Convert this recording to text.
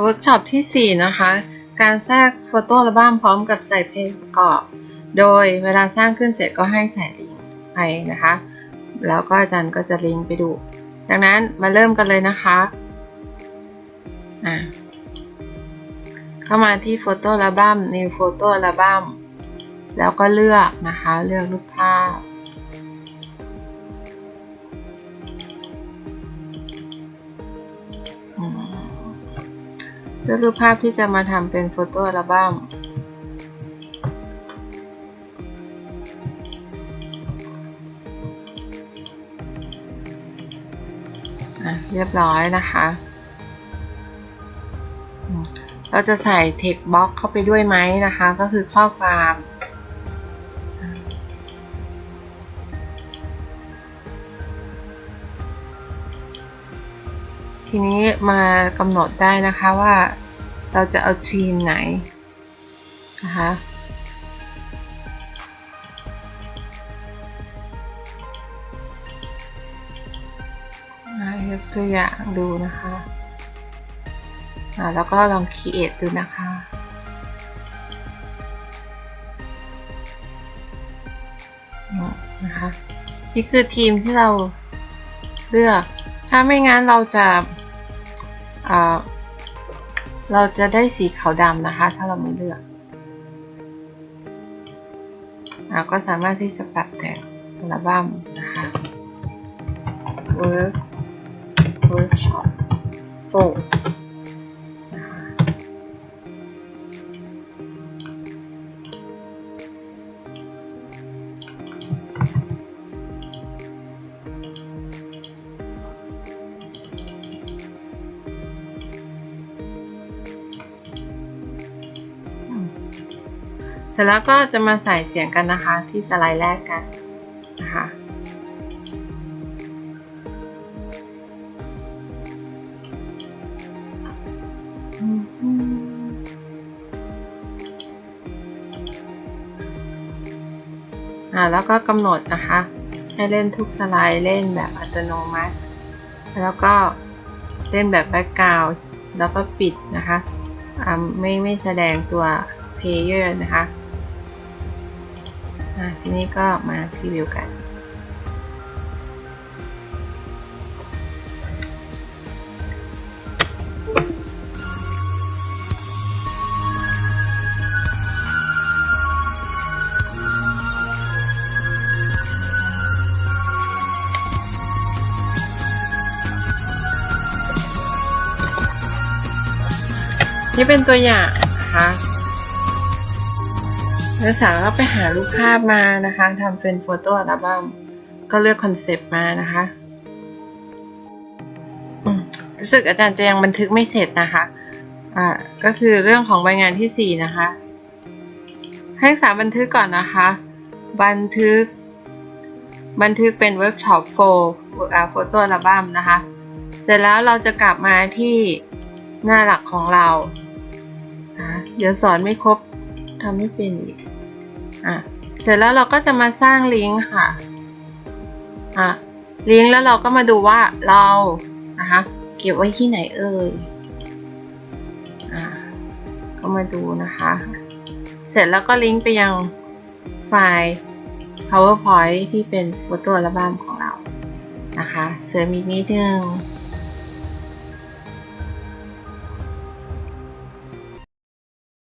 เวิร์กช็อปที่ 4 นะคะ การแทรกโฟโต้อัลบั้มพร้อมกับใส่เพลงประกอบ โดยเวลาสร้างขึ้นเสร็จก็ให้ใส่ลิงก์ไปนะคะ แล้วก็อาจารย์ก็จะลิงก์ไปดู ดังนั้นมาเริ่มกันเลยนะคะอ่าเข้ามาที่โฟโต้อัลบั้ม New Photo Album แล้วก็เลือกนะคะ เลือกรูปภาพ เลือกภาพที่จะมาทำเป็นโฟโต้อัลบั้มเรียบร้อยนะคะ เราจะใส่ text box เข้าไปด้วยไหมนะคะ ก็คือข้อความทีนี้มากำหนดได้นะคะว่า เราจะเอาทีมไหนนะคะยกตัวอย่างดูนะคะอ่าแล้วก็ลอง create ดูนะคะ นะคะ นี่คือทีมที่เราเลือก ถ้าไม่งั้นเราจะอ่า เราจะได้สีขาวดำนะคะ ถ้าเราไม่เลือก เราก็สามารถที่จะปรับแต่งอัลบั้มนะคะ work workshop โฟ สร็จแล้วก็จะมาใส่เสียงกันนะคะที่สไลด์แรกกันนะคะอ่าแล้วก็กำหนดนะคะ ให้เล่นทุกสไลด์เล่นแบบอัตโนมัติ แล้วก็เล่นแบบแบ็กกราวด์แล้วก็ปิดนะคะไม่ไม่แสดงตัวเพลเยอร์นะคะ ทีนี้ก็มาพรีวิวกัน นี่เป็นตัวอย่างนะคะ นักศึกษาก็ไปหารูปภาพมานะคะทำเป็นโฟโต้อัลบั้มก็เลือกคอนเซปต์มานะคะรู้สึกอาจารย์จะยังบันทึกไม่เสร็จนะคะอ่าก็คือเรื่องของใบงานที่สี่นะคะ ให้นักศึกษาบันทึกก่อนนะคะ บันทึก บันทึกเป็นเวิร์กช็อปโฟโฟโต้อัลบั้มนะคะ เสร็จแล้วเราจะกลับมาที่หน้าหลักของเราอะเดี๋ยวสอนไม่ครบทำไม่เป็นอีก อะเสร็จแล้วเราก็จะมาสร้างลิงก์ค่ะอะลิงก์แล้วเราก็มาดูว่าเรานะคะเก็บไว้ที่ไหนเอ่ยอะก็มาดูนะคะ เสร็จแล้วก็ลิงก์ไปยังไฟล์ powerpoint ที่เป็นโฟโต้อัลบั้มของเรานะคะเสริมอีกนิดนึง